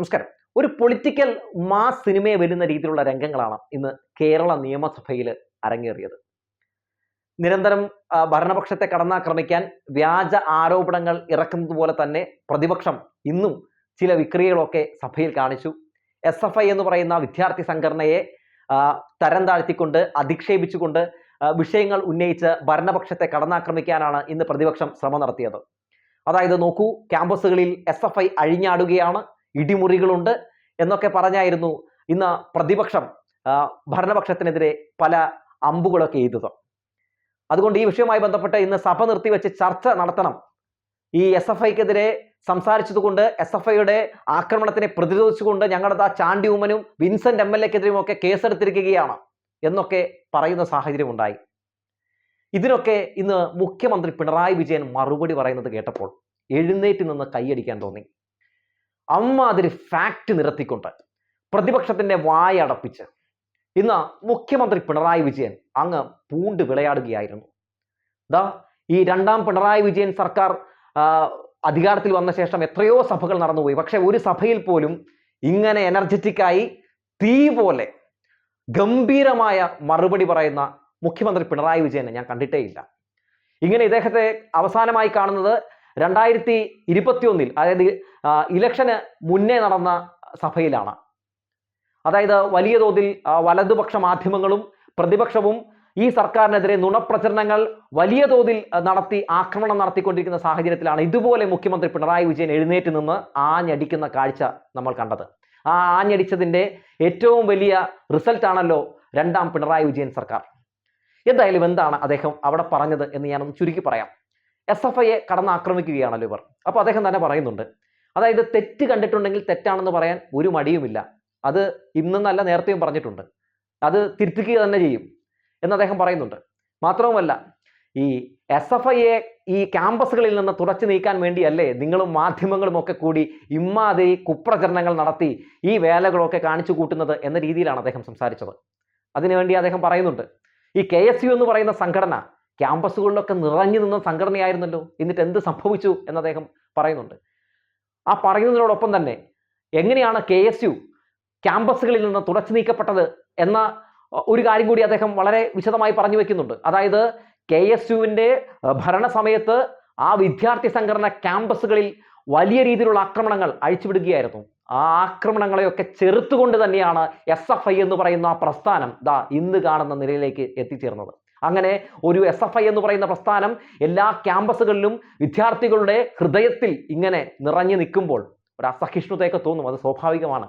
നമസ്കാരം. ഒരു political mass സിനിമയെ വരുന്ന രീതിയിലുള്ള രംഗങ്ങളാണ് ഇന്ന് കേരള നിയമസഭയിൽ അരങ്ങേറിയത്. നിരന്തരം ഭരണപക്ഷത്തെ കടന്നാക്രമിക്കാൻ വ്യാജ ആരോപണങ്ങൾ ഇറക്കുന്നത് പോലെ തന്നെ പ്രതിപക്ഷം ഇന്നും ചില വിക്രിയകളൊക്കെ സഭയിൽ കാണിച്ചു. എസ് എഫ് ഐ എന്ന് പറയുന്ന വിദ്യാർത്ഥി സംഘടനയെ തരം താഴ്ത്തിക്കൊണ്ട് അധിക്ഷേപിച്ചുകൊണ്ട് വിഷയങ്ങൾ ഉന്നയിച്ച് ഭരണപക്ഷത്തെ കടന്നാക്രമിക്കാനാണ് ഇന്ന് പ്രതിപക്ഷം ശ്രമം നടത്തിയത്. അതായത് നോക്കൂ ക്യാമ്പസുകളിൽ എസ് എഫ് ഐ അഴിഞ്ഞാടുകയാണ്. ഇടിമുറികളുണ്ട് എന്നൊക്കെ പറഞ്ഞായിരുന്നു ഇന്ന് പ്രതിപക്ഷം ഭരണപക്ഷത്തിനെതിരെ പല അമ്പുകളൊക്കെ എഴുതുക. അതുകൊണ്ട് ഈ വിഷയവുമായി ബന്ധപ്പെട്ട് ഇന്ന് സഭ നിർത്തിവെച്ച് ചർച്ച നടത്തണം. ഈ എസ് എഫ് ഐക്കെതിരെ സംസാരിച്ചതുകൊണ്ട് എസ് എഫ് ഐയുടെ ആക്രമണത്തിനെ പ്രതിരോധിച്ചുകൊണ്ട് ഞങ്ങളുടെ ആ ചാണ്ടി വിൻസെന്റ് എം എൽ എക്കെതിരെയും ഒക്കെ കേസെടുത്തിരിക്കുകയാണ് എന്നൊക്കെ പറയുന്ന സാഹചര്യം ഉണ്ടായി. ഇതിനൊക്കെ ഇന്ന് മുഖ്യമന്ത്രി പിണറായി വിജയൻ മറുപടി പറയുന്നത് കേട്ടപ്പോൾ എഴുന്നേറ്റ് നിന്ന് കൈയടിക്കാൻ തോന്നി. അമ്മാതിരി ഫാക്റ്റ് നിരത്തിക്കൊണ്ട് പ്രതിപക്ഷത്തിന്റെ വായടപ്പിച്ച് ഇന്ന് മുഖ്യമന്ത്രി പിണറായി വിജയൻ അങ്ങ് പൂണ്ട് വിളയാടുകയായിരുന്നു. ദാ ഈ രണ്ടാം പിണറായി വിജയൻ സർക്കാർ അധികാരത്തിൽ വന്ന ശേഷം എത്രയോ സഭകൾ നടന്നുപോയി. പക്ഷെ ഒരു സഭയിൽ പോലും ഇങ്ങനെ എനർജറ്റിക്കായി തീ പോലെ ഗംഭീരമായ മറുപടി പറയുന്ന മുഖ്യമന്ത്രി പിണറായി വിജയനെ ഞാൻ കണ്ടിട്ടേ ഇല്ല. ഇങ്ങനെ ഇദ്ദേഹത്തെ അവസാനമായി കാണുന്നത് രണ്ടായിരത്തി ഇരുപത്തിയൊന്നിൽ അതായത് ഇലക്ഷന് മുന്നേ നടന്ന സഭയിലാണ്. അതായത് വലിയ തോതിൽ വലതുപക്ഷ മാധ്യമങ്ങളും പ്രതിപക്ഷവും ഈ സർക്കാരിനെതിരെ നുണപ്രചരണങ്ങൾ വലിയ തോതിൽ നടത്തി ആക്രമണം നടത്തിക്കൊണ്ടിരിക്കുന്ന സാഹചര്യത്തിലാണ് ഇതുപോലെ മുഖ്യമന്ത്രി പിണറായി വിജയൻ എഴുന്നേറ്റ് നിന്ന് ആഞ്ഞടിക്കുന്ന കാഴ്ച നമ്മൾ കണ്ടത്. ആ ആഞ്ഞടിച്ചതിന്റെ ഏറ്റവും വലിയ റിസൾട്ട് ആണല്ലോ രണ്ടാം പിണറായി വിജയൻ സർക്കാർ. എന്തായാലും എന്താണ് അദ്ദേഹം അവിടെ പറഞ്ഞത് എന്ന് ഞാനൊന്ന് ചുരുക്കി പറയാം. എസ് എഫ് ഐയെ കടന്നാക്രമിക്കുകയാണല്ലോ ഇവർ. അപ്പോൾ അദ്ദേഹം തന്നെ പറയുന്നുണ്ട്. അതായത് തെറ്റ് കണ്ടിട്ടുണ്ടെങ്കിൽ തെറ്റാണെന്ന് പറയാൻ ഒരു മടിയുമില്ല. അത് ഇന്നെന്നല്ല നേരത്തെയും പറഞ്ഞിട്ടുണ്ട്. അത് തിരുത്തിക്കുക തന്നെ ചെയ്യും എന്ന് അദ്ദേഹം പറയുന്നുണ്ട്. മാത്രവുമല്ല ഈ എസ് എഫ് ഐയെ ഈ ക്യാമ്പസുകളിൽ നിന്ന് തുടച്ചു നീക്കാൻ വേണ്ടിയല്ലേ നിങ്ങളും മാധ്യമങ്ങളും ഒക്കെ കൂടി ഇമ്മാതിരി കുപ്രചരണങ്ങൾ നടത്തി ഈ വേലകളൊക്കെ കാണിച്ചു കൂട്ടുന്നത് എന്ന രീതിയിലാണ് അദ്ദേഹം സംസാരിച്ചത്. അതിനുവേണ്ടി അദ്ദേഹം പറയുന്നുണ്ട് ഈ കെ എസ് യു എന്ന് പറയുന്ന സംഘടന ക്യാമ്പസുകളിലൊക്കെ നിറഞ്ഞു നിന്ന സംഘടനയായിരുന്നല്ലോ. എന്നിട്ട് എന്ത് സംഭവിച്ചു എന്ന് അദ്ദേഹം പറയുന്നുണ്ട്. ആ പറയുന്നതിനോടൊപ്പം തന്നെ എങ്ങനെയാണ് കെ എസ് യു ക്യാമ്പസുകളിൽ നിന്ന് തുടച്ചു നീക്കപ്പെട്ടത് എന്ന ഒരു കാര്യം കൂടി അദ്ദേഹം വളരെ വിശദമായി പറഞ്ഞു വെക്കുന്നുണ്ട്. അതായത് കെ എസ് യുവിന്റെ ഭരണസമയത്ത് ആ വിദ്യാർത്ഥി സംഘടന ക്യാമ്പസുകളിൽ വലിയ രീതിയിലുള്ള ആക്രമണങ്ങൾ അഴിച്ചുവിടുകയായിരുന്നു. ആ ആക്രമണങ്ങളെയൊക്കെ ചെറുത്തുകൊണ്ട് തന്നെയാണ് എസ് എഫ് ഐ എന്ന് പറയുന്ന ആ പ്രസ്ഥാനം ദാ ഇന്ന് കാണുന്ന നിലയിലേക്ക് എത്തിച്ചേർന്നത്. അങ്ങനെ ഒരു എസ് എഫ് ഐ എന്ന് പറയുന്ന പ്രസ്ഥാനം എല്ലാ ക്യാമ്പസുകളിലും വിദ്യാർത്ഥികളുടെ ഹൃദയത്തിൽ ഇങ്ങനെ നിറഞ്ഞു നിൽക്കുമ്പോൾ ഒരു അസഹിഷ്ണുതയൊക്കെ തോന്നും. അത് സ്വാഭാവികമാണ്.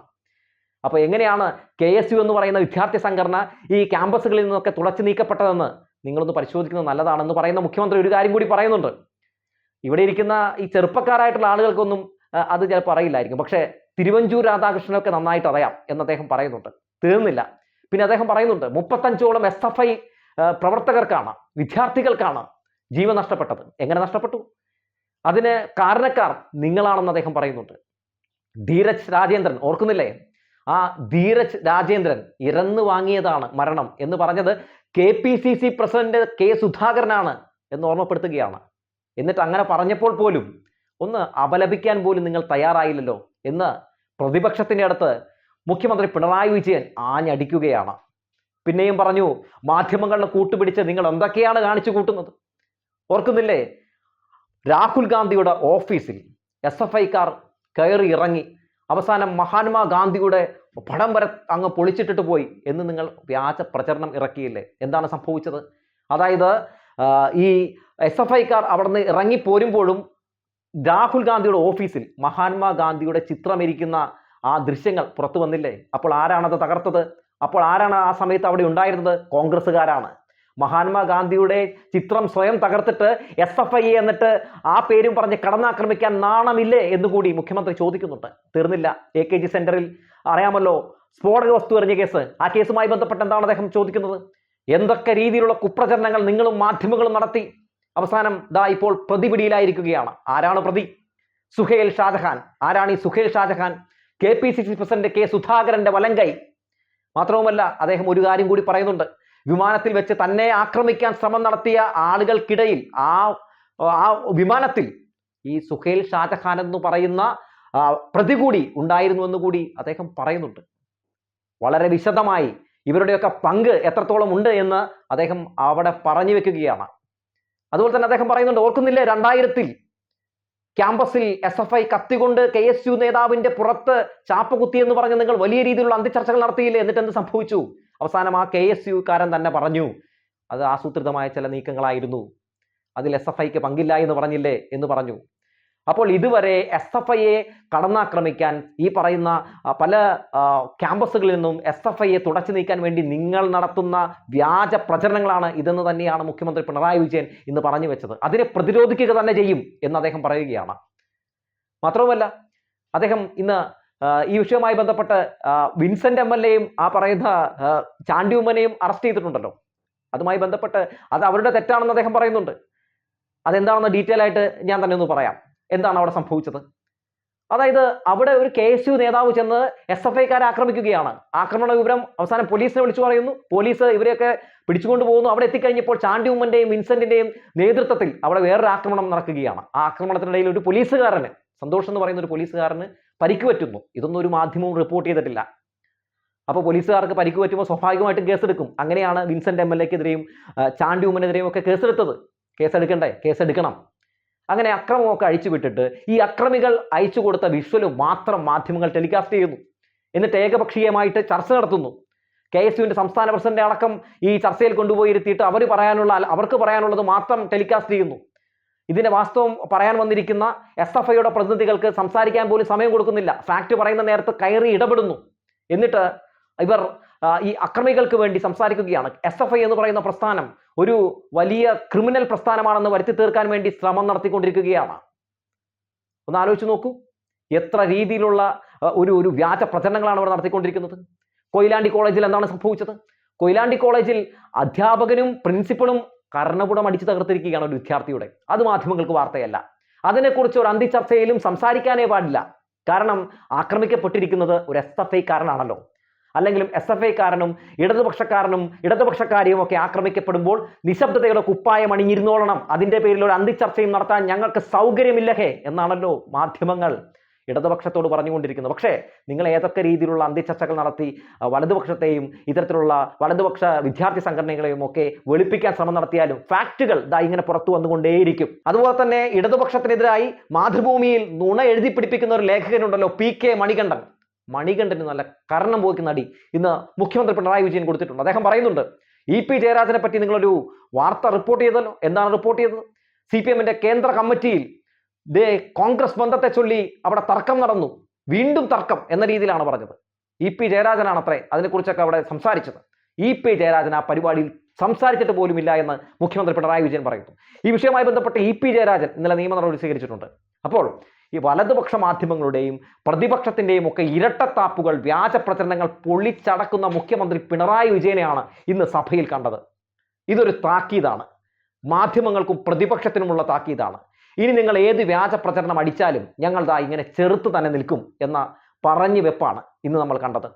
അപ്പോൾ എങ്ങനെയാണ് കെ എസ് യു എന്ന് പറയുന്ന വിദ്യാർത്ഥി സംഘടന ഈ ക്യാമ്പസുകളിൽ നിന്നൊക്കെ തുളച്ചു നീക്കപ്പെട്ടതെന്ന് നിങ്ങളൊന്ന് പരിശോധിക്കുന്നത് നല്ലതാണെന്ന് പറയുന്ന മുഖ്യമന്ത്രി ഒരു കാര്യം കൂടി പറയുന്നുണ്ട്. ഇവിടെ ഇരിക്കുന്ന ഈ ചെറുപ്പക്കാരായിട്ടുള്ള ആളുകൾക്കൊന്നും അത് ചിലപ്പോൾ അറിയില്ലായിരിക്കും. പക്ഷേ തിരുവഞ്ചൂർ രാധാകൃഷ്ണനൊക്കെ നന്നായിട്ട് അറിയാം എന്ന് അദ്ദേഹം പറയുന്നുണ്ട്. തീർന്നില്ല. പിന്നെ അദ്ദേഹം പറയുന്നുണ്ട് മുപ്പത്തഞ്ചോളം എസ് എഫ് ഐ പ്രവർത്തകർക്കാണ് വിദ്യാർത്ഥികൾക്കാണ് ജീവൻ നഷ്ടപ്പെട്ടത്. എങ്ങനെ നഷ്ടപ്പെട്ടു? അതിന് കാരണക്കാർ നിങ്ങളാണെന്ന് അദ്ദേഹം പറയുന്നുണ്ട്. ധീരജ് രാജേന്ദ്രൻ ഓർക്കുന്നില്ലേ? ആ ധീരജ് രാജേന്ദ്രൻ ഇറന്നു വാങ്ങിയതാണ് മരണം എന്ന് പറഞ്ഞത് K P C C president K സുധാകരനാണ് എന്ന് ഓർമ്മപ്പെടുത്തുകയാണ്. എന്നിട്ട് അങ്ങനെ പറഞ്ഞപ്പോൾ പോലും ഒന്ന് അപലപിക്കാൻ പോലും നിങ്ങൾ തയ്യാറായില്ലല്ലോ എന്ന് പ്രതിപക്ഷത്തിന്റെ അടുത്ത് മുഖ്യമന്ത്രി പിണറായി വിജയൻ ആഞ്ഞടിക്കുകയാണ്. പിന്നെയും പറഞ്ഞു മാധ്യമങ്ങളുടെ കൂട്ടുപിടിച്ച് നിങ്ങൾ എന്തൊക്കെയാണ് കാണിച്ചു കൂട്ടുന്നത്? ഓർക്കുന്നില്ലേ? രാഹുൽ ഗാന്ധിയുടെ ഓഫീസിൽ എസ് എഫ് ഐക്കാർ കയറി ഇറങ്ങി അവസാനം മഹാത്മാ ഗാന്ധിയുടെ പടം വരെ അങ്ങ് പൊളിച്ചിട്ടിട്ട് പോയി എന്ന് നിങ്ങൾ വ്യാജ പ്രചരണം ഇറക്കിയില്ലേ? എന്താണ് സംഭവിച്ചത്? അതായത് ഈ എസ് എഫ് ഐക്കാർ അവിടെ നിന്ന് ഇറങ്ങി പോരുമ്പോഴും രാഹുൽ ഗാന്ധിയുടെ ഓഫീസിൽ മഹാത്മാ ഗാന്ധിയുടെ ചിത്രമിരിക്കുന്ന ആ ദൃശ്യങ്ങൾ പുറത്തു വന്നില്ലേ? അപ്പോൾ ആരാണത് തകർത്തത്? അപ്പോൾ ആരാണ് ആ സമയത്ത് അവിടെ ഉണ്ടായിരുന്നത്? കോൺഗ്രസ്സുകാരാണ്. മഹാത്മാ ഗാന്ധിയുടെ ചിത്രം സ്വയം തകർത്തിട്ട് എസ് എഫ് ഐ എന്നിട്ട് ആ പേരും പറഞ്ഞ് കടന്നാക്രമിക്കാൻ നാണമില്ലേ എന്ന് കൂടി മുഖ്യമന്ത്രി ചോദിക്കുന്നുണ്ട്. തീർന്നില്ല. എ കെ ജി സെന്ററിൽ അറിയാമല്ലോ സ്ഫോടക വസ്തു എറിഞ്ഞ കേസ്. ആ കേസുമായി ബന്ധപ്പെട്ട് എന്താണ് അദ്ദേഹം ചോദിക്കുന്നത്? എന്തൊക്കെ രീതിയിലുള്ള കുപ്രചരണങ്ങൾ നിങ്ങളും മാധ്യമങ്ങളും നടത്തി? അവസാനം ദാ ഇപ്പോൾ പ്രതിപിടിയിലായിരിക്കുകയാണ് ആരാണ് പ്രതി? സുഹേൽ ഷാജഹാൻ. ആരാണ് ഈ Suhail Shajahan? K P C C president K സുധാകരന്റെ വലങ്കൈ മാത്രവുമല്ല അദ്ദേഹം ഒരു കാര്യം കൂടി പറയുന്നുണ്ട്. വിമാനത്തിൽ വെച്ച് തന്നെ ആക്രമിക്കാൻ ശ്രമം നടത്തിയ ആളുകൾക്കിടയിൽ ആ ആ വിമാനത്തിൽ ഈ സുഹേൽ ഷാജഹാൻ എന്ന് പറയുന്ന പ്രതി കൂടി ഉണ്ടായിരുന്നു എന്ന് കൂടി അദ്ദേഹം പറയുന്നുണ്ട്. വളരെ വിശദമായി ഇവരുടെയൊക്കെ പങ്ക് എത്രത്തോളം ഉണ്ട് എന്ന് അദ്ദേഹം അവിടെ പറഞ്ഞു വെക്കുകയാണ്. അതുപോലെ തന്നെ അദ്ദേഹം പറയുന്നുണ്ട് ഓർക്കുന്നില്ലേ രണ്ടായിരത്തിൽ ക്യാമ്പസിൽ എസ് എഫ് ഐ കത്തികൊണ്ട് കെ എസ് യു നേതാവിന്റെ പുറത്ത് ചാപ്പ കുത്തി എന്ന് പറഞ്ഞ് നിങ്ങൾ വലിയ രീതിയിലുള്ള അന്ത്യചർച്ചകൾ നടത്തിയില്ലേ? എന്നിട്ട് എന്ത് സംഭവിച്ചു? അവസാനം ആ കെ എസ് യുക്കാരൻ തന്നെ പറഞ്ഞു അത് ആസൂത്രിതമായ ചില നീക്കങ്ങളായിരുന്നു. അതിൽ എസ് എഫ് ഐക്ക് പങ്കില്ല എന്ന് പറഞ്ഞില്ലേ? എന്ന് പറഞ്ഞു. അപ്പോൾ ഇതുവരെ എസ് എഫ് ഐയെ കടന്നാക്രമിക്കാൻ ഈ പറയുന്ന പല ക്യാമ്പസുകളിൽ നിന്നും എസ് എഫ് ഐയെ തുടച്ചു നീക്കാൻ വേണ്ടി നിങ്ങൾ നടത്തുന്ന വ്യാജ പ്രചരണങ്ങളാണ് ഇതെന്ന് തന്നെയാണ് മുഖ്യമന്ത്രി പിണറായി വിജയൻ ഇന്ന് പറഞ്ഞു വെച്ചത്. അതിനെ പ്രതിരോധിക്കുക തന്നെ ചെയ്യും എന്ന് അദ്ദേഹം പറയുകയാണ്. മാത്രവുമല്ല അദ്ദേഹം ഇന്ന് ഈ വിഷയവുമായി ബന്ധപ്പെട്ട് വിൻസെന്റ് എം എൽ എയും ആ പറയുന്ന ചാണ്ടിയുമ്മനെയും അറസ്റ്റ് ചെയ്തിട്ടുണ്ടല്ലോ. അതുമായി ബന്ധപ്പെട്ട് അത് അവരുടെ തെറ്റാണെന്ന് അദ്ദേഹം പറയുന്നുണ്ട്. അതെന്താണെന്ന് ഡീറ്റെയിൽ ആയിട്ട് ഞാൻ തന്നെ ഒന്ന് പറയാം. എന്താണ് അവിടെ സംഭവിച്ചത്? അതായത് അവിടെ ഒരു കെ എസ് യു നേതാവ് ചെന്ന് എസ് എഫ് ഐക്കാരെ ആക്രമിക്കുകയാണ്. ആക്രമണ വിവരം അവസാനം പോലീസിനെ വിളിച്ചു പറയുന്നു. പോലീസ് ഇവരെയൊക്കെ പിടിച്ചുകൊണ്ട് പോകുന്നു. അവിടെ എത്തിക്കഴിഞ്ഞപ്പോൾ ചാണ്ടി ഉമ്മന്റെയും വിൻസെന്റിന്റെയും നേതൃത്വത്തിൽ അവിടെ വേറൊരു ആക്രമണം നടക്കുകയാണ്. ആ ആക്രമണത്തിനിടയിൽ ഒരു പോലീസുകാരന് സന്തോഷ് എന്ന് പറയുന്ന ഒരു പോലീസുകാരന് പരിക്ക് പറ്റുന്നു. ഇതൊന്നും ഒരു മാധ്യമവും റിപ്പോർട്ട് ചെയ്തിട്ടില്ല. അപ്പോൾ പോലീസുകാർക്ക് പരിക്ക് പറ്റുമ്പോൾ സ്വാഭാവികമായിട്ടും കേസെടുക്കും. അങ്ങനെയാണ് വിൻസെന്റ് എം എൽ എക്കെതിരെയും ചാണ്ടി ഉമ്മനെതിരെയും ഒക്കെ കേസെടുത്തത്. കേസെടുക്കണ്ടേ? കേസെടുക്കണം. അങ്ങനെ അക്രമമൊക്കെ അഴിച്ചു വിട്ടിട്ട് ഈ അക്രമികൾ അയച്ചു കൊടുത്ത വിഷ്വൽ മാത്രം മാധ്യമങ്ങൾ ടെലികാസ്റ്റ് ചെയ്യുന്നു. എന്നിട്ട് ഏകപക്ഷീയമായിട്ട് ചർച്ച നടത്തുന്നു. കെ എസ് യുവിന്റെ സംസ്ഥാന പ്രസിഡന്റ് അടക്കം ഈ ചർച്ചയിൽ കൊണ്ടുപോയി ഇരുത്തിയിട്ട് അവർ പറയാനുള്ള അവർക്ക് പറയാനുള്ളത് മാത്രം ടെലികാസ്റ്റ് ചെയ്യുന്നു. ഇതിന്റെ വാസ്തവം പറയാൻ വന്നിരിക്കുന്ന എസ് എഫ് ഐയുടെ പ്രതിനിധികൾക്ക് സംസാരിക്കാൻ പോലും സമയം കൊടുക്കുന്നില്ല. ഫാക്ട് പറയുന്ന നേരത്ത് കയറി ഇടപെടുന്നു. എന്നിട്ട് ഇവർ ഈ അക്രമികൾക്ക് വേണ്ടി സംസാരിക്കുകയാണ്. എസ് എഫ് ഐ എന്ന് പറയുന്ന പ്രസ്ഥാനം ഒരു വലിയ ക്രിമിനൽ പ്രസ്ഥാനമാണെന്ന് വരുത്തി തീർക്കാൻ വേണ്ടി ശ്രമം നടത്തിക്കൊണ്ടിരിക്കുകയാണ്. ഒന്ന് ആലോചിച്ച് നോക്കൂ. എത്ര രീതിയിലുള്ള ഒരു ഒരു വ്യാജ പ്രചരണങ്ങളാണ് അവർ നടത്തിക്കൊണ്ടിരിക്കുന്നത്. കൊയിലാണ്ടി കോളേജിൽ എന്താണ് സംഭവിച്ചത്? കൊയിലാണ്ടി കോളേജിൽ അധ്യാപകനും പ്രിൻസിപ്പളും കർണപുടം അടിച്ചു തകർത്തിരിക്കുകയാണ് ഒരു വിദ്യാർത്ഥിയുടെ. അത് മാധ്യമങ്ങൾക്ക് വാർത്തയല്ല. അതിനെക്കുറിച്ച് ഒരു അന്തിച്ചർച്ചയിലും സംസാരിക്കാനേ പാടില്ല. കാരണം ആക്രമിക്കപ്പെട്ടിരിക്കുന്നത് ഒരു എസ് എഫ് ഐക്കാരനാണല്ലോ അല്ലെങ്കിലും എസ് എഫ് ഐക്കാരനും ഇടതുപക്ഷക്കാരനും ഇടതുപക്ഷക്കാരിയും ഒക്കെ ആക്രമിക്കപ്പെടുമ്പോൾ നിശബ്ദതയുടെ കുപ്പായം അണിഞ്ഞിരുന്നോളണം. അതിന്റെ പേരിൽ ഒരു അന്തിച്ചർച്ചയും നടത്താൻ ഞങ്ങൾക്ക് സൗകര്യമില്ല ഹേ എന്നാണല്ലോ മാധ്യമങ്ങൾ ഇടതുപക്ഷത്തോട് പറഞ്ഞുകൊണ്ടിരിക്കുന്നത്. പക്ഷേ നിങ്ങൾ ഏതൊക്കെ രീതിയിലുള്ള അന്തിച്ചർച്ചകൾ നടത്തി വലതുപക്ഷത്തെയും ഇത്തരത്തിലുള്ള വലതുപക്ഷ വിദ്യാർത്ഥി സംഘടനകളെയും ഒക്കെ വെളുപ്പിക്കാൻ ശ്രമം നടത്തിയാലും ഫാക്റ്റുകൾ ദാ ഇങ്ങനെ പുറത്തു വന്നുകൊണ്ടേയിരിക്കും. അതുപോലെ തന്നെ ഇടതുപക്ഷത്തിനെതിരായി മാതൃഭൂമിയിൽ നുണ എഴുതി പിടിപ്പിക്കുന്ന ഒരു ലേഖകനുണ്ടല്ലോ പി കെ മണികണ്ഠൻ. മണികണ്ഠന് നല്ല കർണം പോക്കുന്ന അടി ഇന്ന് മുഖ്യമന്ത്രി പിണറായി വിജയൻ കൊടുത്തിട്ടുണ്ട്. അദ്ദേഹം പറയുന്നുണ്ട് ഇ പി ജയരാജനെ പറ്റി നിങ്ങളൊരു വാർത്ത റിപ്പോർട്ട് ചെയ്തല്ലോ. എന്താണ് റിപ്പോർട്ട് ചെയ്തത്? സി പി എമ്മിന്റെ കേന്ദ്ര കമ്മിറ്റിയിൽ ദേ കോൺഗ്രസ് ബന്ധത്തെ ചൊല്ലി അവിടെ തർക്കം നടന്നു. വീണ്ടും തർക്കം എന്ന രീതിയിലാണ് പറഞ്ഞത്. ഇ പി ജയരാജനാണ് അത്രേ അതിനെക്കുറിച്ചൊക്കെ അവിടെ സംസാരിച്ചത്. ഇ പി ജയരാജൻ ആ പരിപാടിയിൽ സംസാരിച്ചിട്ട് പോലുമില്ല എന്ന് മുഖ്യമന്ത്രി പിണറായി വിജയൻ പറയുന്നു. ഈ വിഷയവുമായി ബന്ധപ്പെട്ട് ഇ പി ജയരാജൻ ഇന്നലെ നിയമ നടപടി സ്വീകരിച്ചിട്ടുണ്ട്. അപ്പോൾ ഈ വലതുപക്ഷ മാധ്യമങ്ങളുടെയും പ്രതിപക്ഷത്തിന്റെയും ഒക്കെ ഇരട്ടത്താപ്പുകൾ വ്യാജ പ്രചരണങ്ങൾ പൊളിച്ചടക്കുന്ന മുഖ്യമന്ത്രി പിണറായി വിജയനെയാണ് ഇന്ന് സഭയിൽ കണ്ടത്. ഇതൊരു താക്കീതാണ്. മാധ്യമങ്ങൾക്കും പ്രതിപക്ഷത്തിനുമുള്ള താക്കീതാണ്. ഇനി നിങ്ങൾ ഏത് വ്യാജ പ്രചരണം അടിച്ചാലും ഞങ്ങൾ ദാ ഇങ്ങനെ ചെറുത്ത് തന്നെ നിൽക്കും എന്ന പറഞ്ഞു വെപ്പാണ് ഇന്ന് നമ്മൾ കണ്ടത്.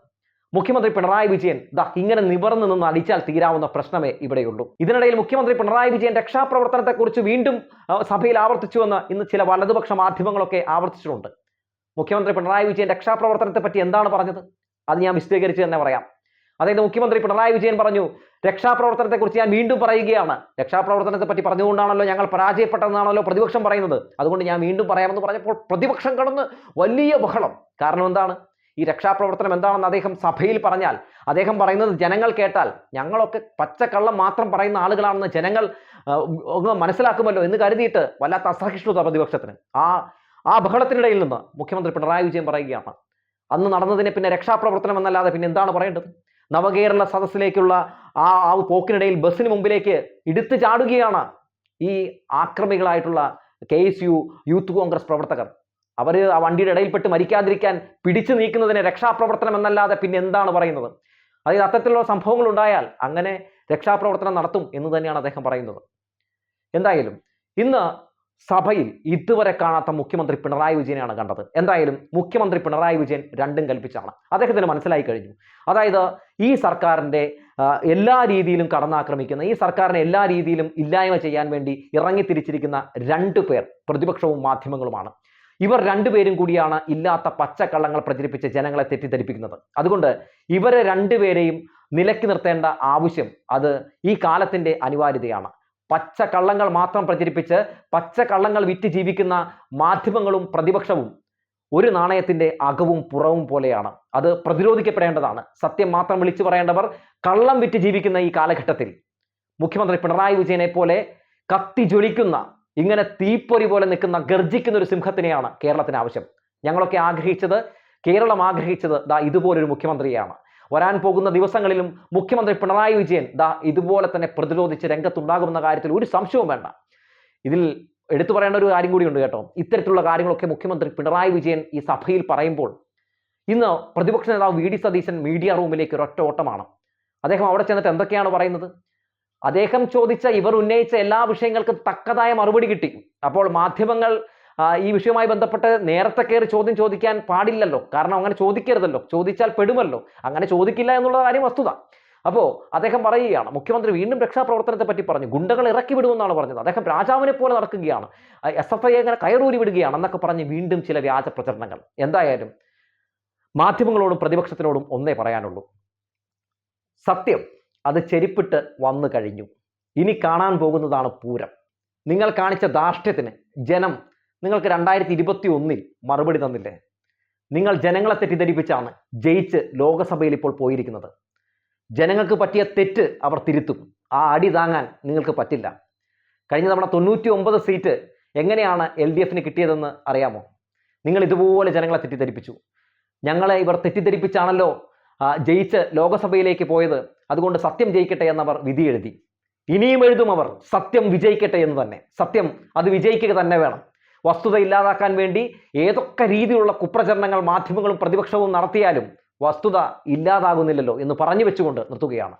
മുഖ്യമന്ത്രി പിണറായി വിജയൻ ദാ ഇങ്ങനെ നിവർന്നു നിന്ന് അടിച്ചാൽ തീരാവുന്ന പ്രശ്നമേ ഇവിടെയുള്ളൂ. ഇതിനിടയിൽ മുഖ്യമന്ത്രി പിണറായി വിജയൻ രക്ഷാപ്രവർത്തനത്തെക്കുറിച്ച് വീണ്ടും സഭയിൽ ആവർത്തിച്ചുവെന്ന് ഇന്ന് ചില വലതുപക്ഷ മാധ്യമങ്ങളൊക്കെ ആവർത്തിച്ചിട്ടുണ്ട്. മുഖ്യമന്ത്രി പിണറായി വിജയൻ രക്ഷാപ്രവർത്തനത്തെ പറ്റി എന്താണ് പറഞ്ഞത്? അത് ഞാൻ വിശദീകരിച്ച് തന്നെ പറയാം. അതായത് മുഖ്യമന്ത്രി പിണറായി വിജയൻ പറഞ്ഞു രക്ഷാപ്രവർത്തനത്തെക്കുറിച്ച് ഞാൻ വീണ്ടും പറയുകയാണ്. രക്ഷാപ്രവർത്തനത്തെ പറ്റി പറഞ്ഞുകൊണ്ടാണല്ലോ ഞങ്ങൾ പരാജയപ്പെട്ടതെന്നാണല്ലോ പ്രതിപക്ഷം പറയുന്നത്. അതുകൊണ്ട് ഞാൻ വീണ്ടും പറയാമെന്ന് പറഞ്ഞപ്പോൾ പ്രതിപക്ഷം കടന്ന് വലിയ ബഹളം. കാരണം എന്താണ്? ഈ രക്ഷാപ്രവർത്തനം എന്താണെന്ന് അദ്ദേഹം സഭയിൽ പറഞ്ഞാൽ അദ്ദേഹം പറയുന്നത് ജനങ്ങൾ കേട്ടാൽ ഞങ്ങളൊക്കെ പച്ചക്കള്ളം മാത്രം പറയുന്ന ആളുകളാണെന്ന് ജനങ്ങൾ ഒന്ന് മനസ്സിലാക്കുമല്ലോ എന്ന് കരുതിയിട്ട് വല്ലാത്ത അസഹിഷ്ണുത പ്രതിപക്ഷത്തിന്. ആ ആ ബഹളത്തിനിടയിൽ നിന്ന് മുഖ്യമന്ത്രി പിണറായി വിജയൻ പറയുകയാണ്. അന്ന് നടന്നതിനെ പിന്നെ രക്ഷാപ്രവർത്തനം എന്നല്ലാതെ പിന്നെ എന്താണ് പറയേണ്ടത്? നവകേരള സദസ്സിലേക്കുള്ള ആ ആ പോക്കിനിടയിൽ ബസ്സിന് മുമ്പിലേക്ക് എടുത്തു ചാടുകയാണ് ഈ ആക്രമികളായിട്ടുള്ള കെ യു യൂത്ത് കോൺഗ്രസ് പ്രവർത്തകർ. അവർ ആ വണ്ടിയുടെ ഇടയിൽപ്പെട്ട് മരിക്കാതിരിക്കാൻ പിടിച്ചു നീക്കുന്നതിന് രക്ഷാപ്രവർത്തനം എന്നല്ലാതെ പിന്നെ എന്താണ് പറയുന്നത്? അതായത് അത്തരത്തിലുള്ള സംഭവങ്ങൾ ഉണ്ടായാൽ അങ്ങനെ രക്ഷാപ്രവർത്തനം നടത്തും എന്ന് തന്നെയാണ് അദ്ദേഹം പറയുന്നത്. എന്തായാലും ഇന്ന് സഭയിൽ ഇതുവരെ കാണാത്ത മുഖ്യമന്ത്രി പിണറായി വിജയനെയാണ് കണ്ടത്. എന്തായാലും മുഖ്യമന്ത്രി പിണറായി വിജയൻ രണ്ടും കൽപ്പിച്ചാണ്. അദ്ദേഹത്തിന് മനസ്സിലായി കഴിഞ്ഞു. അതായത് ഈ സർക്കാരിന്റെ എല്ലാ രീതിയിലും കടന്നാക്രമിക്കുന്ന ഈ സർക്കാരിനെ എല്ലാ രീതിയിലും ഇല്ലായ്മ ചെയ്യാൻ വേണ്ടി ഇറങ്ങിത്തിരിച്ചിരിക്കുന്ന രണ്ടു പേർ പ്രതിപക്ഷവും മാധ്യമങ്ങളുമാണ്. ഇവർ രണ്ടുപേരും കൂടിയാണ് ഇല്ലാത്ത പച്ചക്കള്ളങ്ങൾ പ്രചരിപ്പിച്ച് ജനങ്ങളെ തെറ്റിദ്ധരിപ്പിക്കുന്നത്. അതുകൊണ്ട് ഇവരെ രണ്ടുപേരെയും നിലക്കി നിർത്തേണ്ട ആവശ്യം അത് ഈ കാലത്തിന്റെ അനിവാര്യതയാണ്. പച്ചക്കള്ളങ്ങൾ മാത്രം പ്രചരിപ്പിച്ച് പച്ചക്കള്ളങ്ങൾ വിറ്റ് ജീവിക്കുന്ന മാധ്യമങ്ങളും പ്രതിപക്ഷവും ഒരു നാണയത്തിന്റെ അകവും പുറവും പോലെയാണ്. അത് പ്രതിരോധിക്കപ്പെടേണ്ടതാണ്. സത്യം മാത്രം വിളിച്ചു പറയേണ്ടവർ കള്ളം വിറ്റ് ജീവിക്കുന്ന ഈ കാലഘട്ടത്തിൽ. മുഖ്യമന്ത്രി പിണറായി വിജയനെ പോലെ കത്തി ജ്വലിക്കുന്ന ഇങ്ങനെ തീപ്പൊരി പോലെ നിൽക്കുന്ന ഗർജിക്കുന്ന ഒരു സിംഹത്തിനെയാണ് കേരളത്തിന് ആവശ്യം. ഞങ്ങളൊക്കെ ആഗ്രഹിച്ചത് കേരളം ആഗ്രഹിച്ചത് ദാ ഇതുപോലൊരു മുഖ്യമന്ത്രിയാണ് വരാൻ പോകുന്ന ദിവസങ്ങളിലും മുഖ്യമന്ത്രി പിണറായി വിജയൻ ദാ ഇതുപോലെ തന്നെ പ്രതിരോധിച്ച് രംഗത്തുണ്ടാകുമെന്ന കാര്യത്തിൽ ഒരു സംശയവും വേണ്ട. ഇതിൽ എടുത്തു പറയേണ്ട ഒരു കാര്യം കൂടിയുണ്ട് കേട്ടോ. ഇത്തരത്തിലുള്ള കാര്യങ്ങളൊക്കെ മുഖ്യമന്ത്രി പിണറായി വിജയൻ ഈ സഭയിൽ പറയുമ്പോൾ ഇന്ന് പ്രതിപക്ഷ നേതാവ് വി ഡി സതീശൻ മീഡിയ റൂമിലേക്ക് ഒരൊറ്റ ഓട്ടമാണ്. അദ്ദേഹം അവിടെ ചെന്നിട്ട് എന്തൊക്കെയാണ് പറയുന്നത്? അദ്ദേഹം ചോദിച്ച ഇവർ ഉന്നയിച്ച എല്ലാ വിഷയങ്ങൾക്കും തക്കതായ മറുപടി കിട്ടി. അപ്പോൾ മാധ്യമങ്ങൾ ഈ വിഷയവുമായി ബന്ധപ്പെട്ട് നേരത്തെ കയറി ചോദ്യം ചോദിക്കാൻ പാടില്ലല്ലോ. കാരണം അങ്ങനെ ചോദിക്കരുതല്ലോ. ചോദിച്ചാൽ പെടുമല്ലോ. അങ്ങനെ ചോദിക്കില്ല എന്നുള്ള കാര്യം വസ്തുത. അപ്പോൾ അദ്ദേഹം പറയുകയാണ് മുഖ്യമന്ത്രി വീണ്ടും രക്ഷാപ്രവർത്തനത്തെ പറ്റി പറഞ്ഞു. ഗുണ്ടകൾ ഇറക്കി വിടുമെന്നാണ് പറഞ്ഞത്. അദ്ദേഹം രാജാവിനെ പോലെ നടക്കുകയാണ്. എസ് എഫ് ഐ അങ്ങനെ കയറൂരി വിടുകയാണ് എന്നൊക്കെ പറഞ്ഞ് വീണ്ടും ചില വ്യാജ പ്രചരണങ്ങൾ. എന്തായാലും മാധ്യമങ്ങളോടും പ്രതിപക്ഷത്തിനോടും ഒന്നേ പറയാനുള്ളൂ. സത്യം. അത് ചെരിപ്പിട്ട് വന്നു കഴിഞ്ഞു. ഇനി കാണാൻ പോകുന്നതാണ് പൂരം. നിങ്ങൾ കാണിച്ച ധാർഷ്ട്യത്തിന് ജനം നിങ്ങൾക്ക് രണ്ടായിരത്തി ഇരുപത്തി ഒന്നിൽ മറുപടി തന്നില്ലേ? നിങ്ങൾ ജനങ്ങളെ തെറ്റിദ്ധരിപ്പിച്ചാണ് ജയിച്ച് ലോകസഭയിൽ ഇപ്പോൾ പോയിരിക്കുന്നത്. ജനങ്ങൾക്ക് പറ്റിയ തെറ്റ് അവർ തിരുത്തും. ആ അടി താങ്ങാൻ നിങ്ങൾക്ക് പറ്റില്ല. കഴിഞ്ഞ തവണ തൊണ്ണൂറ്റി ഒമ്പത് സീറ്റ് എങ്ങനെയാണ് എൽ ഡി എഫിന് കിട്ടിയതെന്ന് അറിയാമോ? നിങ്ങൾ ഇതുപോലെ ജനങ്ങളെ തെറ്റിദ്ധരിപ്പിച്ചു. ഞങ്ങളെ ഇവർ തെറ്റിദ്ധരിപ്പിച്ചാണല്ലോ ജയിച്ച് ലോകസഭയിലേക്ക് പോയത് അതുകൊണ്ട് സത്യം ജയിക്കട്ടെ എന്നവർ വിധി എഴുതി ഇനിയും എഴുതും അവർ സത്യം വിജയിക്കട്ടെ എന്ന് തന്നെ. സത്യം അത് വിജയിക്കുക തന്നെ വേണം. വസ്തുത ഇല്ലാതാക്കാൻ വേണ്ടി ഏതൊക്കെ രീതിയിലുള്ള കുപ്രചരണങ്ങൾ മാധ്യമങ്ങളും പ്രതിപക്ഷവും നടത്തിയാലും വസ്തുത ഇല്ലാതാകുന്നില്ലല്ലോ എന്ന് പറഞ്ഞു വെച്ചുകൊണ്ട് നിർത്തുകയാണ്.